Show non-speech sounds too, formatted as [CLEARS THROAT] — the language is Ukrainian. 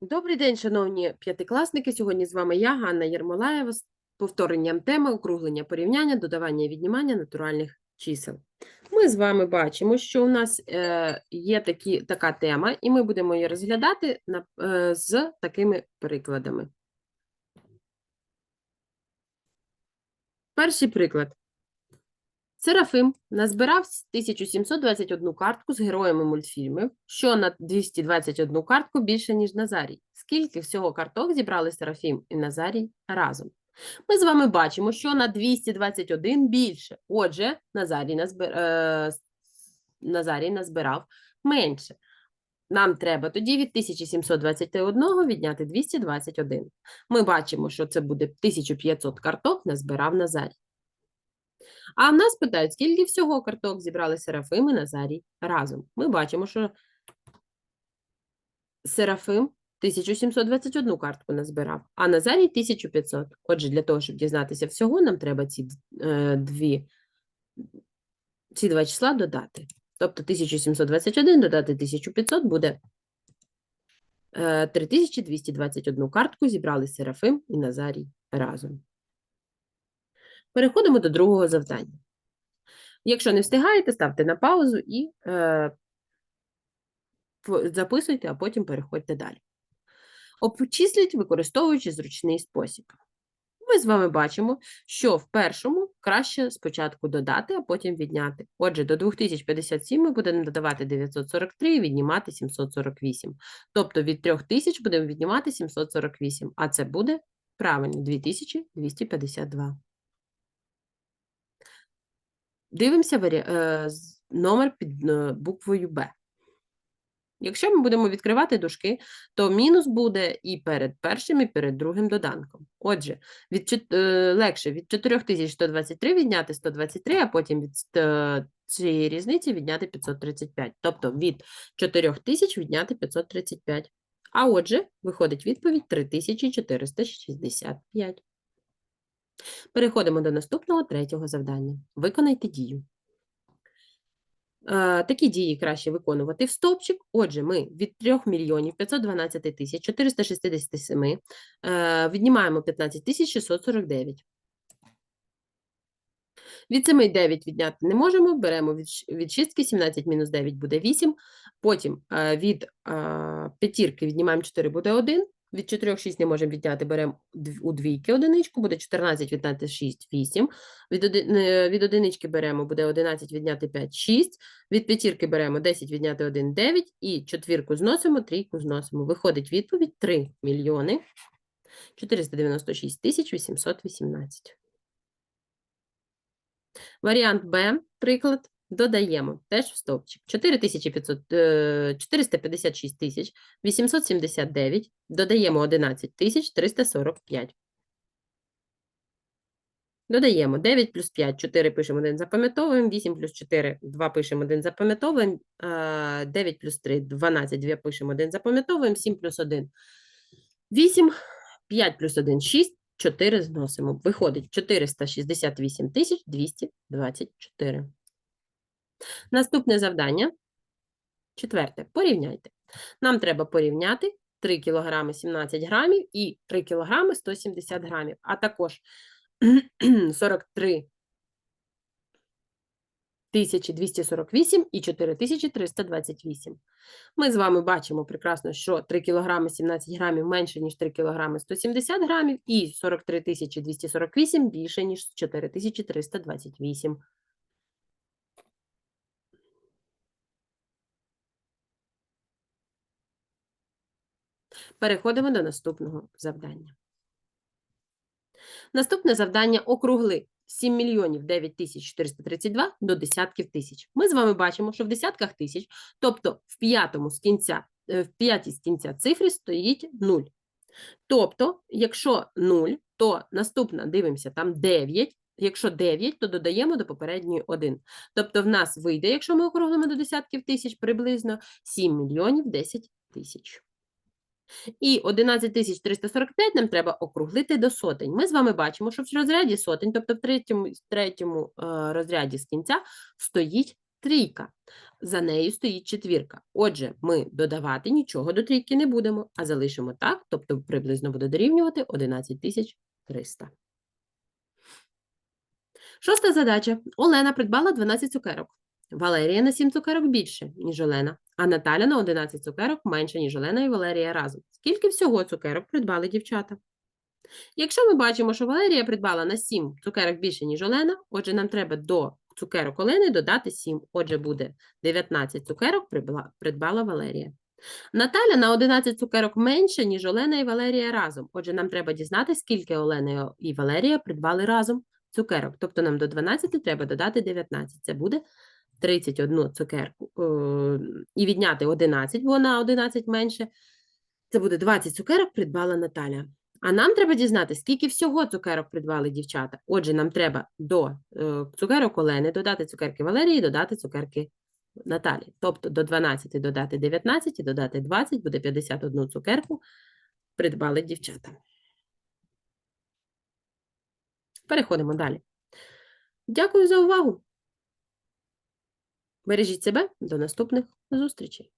Добрий день, шановні п'ятикласники. Сьогодні з вами я, Ганна Єрмолаєва, з повторенням теми округлення порівняння, додавання і віднімання натуральних чисел. Ми з вами бачимо, що у нас е, є такі, така тема, і ми будемо її розглядати на, е, з такими прикладами. Перший приклад. Серафим назбирав 1721 картку з героями мультфільмів, що на 221 картку більше, ніж Назарій. Скільки всього карток зібрали Серафім і Назарій разом? Ми з вами бачимо, що на 221 більше. Отже, Назарій, назбир... е... Назарій назбирав менше. Нам треба тоді від 1721 відняти 221. Ми бачимо, що це буде 1500 карток назбирав Назарій. А в нас питають, скільки всього карток зібрали Серафим і Назарій разом. Ми бачимо, що Серафим 1721 картку назбирав, а Назарій 1500. Отже, для того, щоб дізнатися всього, нам треба ці, е, дві, ці два числа додати. Тобто 1721 додати 1500 буде е, 3221 картку зібрали Серафим і Назарій разом. Переходимо до другого завдання. Якщо не встигаєте, ставте на паузу і е, записуйте, а потім переходьте далі. Обчисліть, використовуючи зручний спосіб. Ми з вами бачимо, що в першому краще спочатку додати, а потім відняти. Отже, до 2057 ми будемо додавати 943 і віднімати 748. Тобто від 3000 будемо віднімати 748, а це буде правильно 2252. Дивимося е, номер під е, буквою Б. Якщо ми будемо відкривати дужки, то мінус буде і перед першим, і перед другим доданком. Отже, від, е, легше від 4123 відняти 123, а потім від цієї різниці відняти 535. Тобто від 4000 відняти 535. А отже, виходить відповідь 3465. Переходимо до наступного третього завдання. Виконайте дію. Е, Такі дії краще виконувати в стовпчик. Отже, ми від 3 мільйонів 512 тисяч 467 е, віднімаємо 15 тисяч 649. Від 7 9 відняти не можемо, беремо від, щ- від шістки 17 мінус 9 буде 8. Потім е, від п'ятірки віднімаємо 4 буде 1. Від 4 6 не можемо відняти, беремо у двійки одиничку, буде 14 відняти 6 8. Від, е, від одинички беремо, буде 11 відняти 5 6. Від п'ятірки беремо 10 відняти 1 9. І четвірку зносимо, трійку зносимо. Виходить відповідь 3 мільйони 496 тисяч 818. Варіант Б, приклад, додаємо теж в стовпчик. 4500, е, 456 тисяч 879, додаємо 11 тисяч 345. Додаємо 9 плюс 5, 4 пишемо 1 запам'ятовуємо, 8 плюс 4, 2 пишемо 1 запам'ятовуємо, е, 9 плюс 3, 12, 2 пишемо 1 запам'ятовуємо, 7 плюс 1, 8, 5 плюс 1, 6, 4 зносимо. Виходить 468 тисяч 224. Наступне завдання. Четверте. Порівняйте. Нам треба порівняти 3 кг 17 грамів і 3 кг 170 грамів, а також [CLEARS THROAT] 43 248 і 4328. Ми з вами бачимо прекрасно, що 3 кг 17 грамів менше, ніж 3 кг 170 грамів, і 43 248 більше, ніж 4328. Переходимо до наступного завдання. Наступне завдання округли 7 мільйонів 9 тисяч 432 до десятків тисяч. Ми з вами бачимо, що в десятках тисяч, тобто в п'ятому з кінця, е, в п'ятій з кінця цифри стоїть 0. Тобто, якщо 0, то наступна, дивимося, там 9. Якщо 9, то додаємо до попередньої 1. Тобто в нас вийде, якщо ми округлимо до десятків тисяч, приблизно 7 мільйонів 10 тисяч. І 11345 нам треба округлити до сотень. Ми з вами бачимо, що в розряді сотень, тобто в третьому, третьому е, розряді з кінця, стоїть трійка. За нею стоїть четвірка. Отже, ми додавати нічого до трійки не будемо, а залишимо так, тобто приблизно буде дорівнювати 11 300. Шоста задача. Олена придбала 12 цукерок. Валерія на 7 цукерок більше, ніж Олена, а Наталя на 11 цукерок менше, ніж Олена і Валерія разом. Скільки всього цукерок придбали дівчата? Якщо ми бачимо, що Валерія придбала на 7 цукерок більше, ніж Олена, отже, нам треба до цукерок Олени додати 7. Отже, буде 19 цукерок придбала, Валерія. Наталя на 11 цукерок менше, ніж Олена і Валерія разом. Отже, нам треба дізнатися, скільки Олена і Валерія придбали разом цукерок. Тобто нам до 12 треба додати 19. Це буде 31 цукерку. е, І відняти 11, бо на 11 менше. Це буде 20 цукерок придбала Наталя. А нам треба дізнатися, скільки всього цукерок придбали дівчата. Отже, нам треба до е, цукерок Олени додати цукерки Валерії, додати цукерки Наталі. Тобто до 12 додати 19 і додати 20 буде 51 цукерку придбали дівчата. Переходимо далі. Дякую за увагу. Бережіть себе. До наступних зустрічей.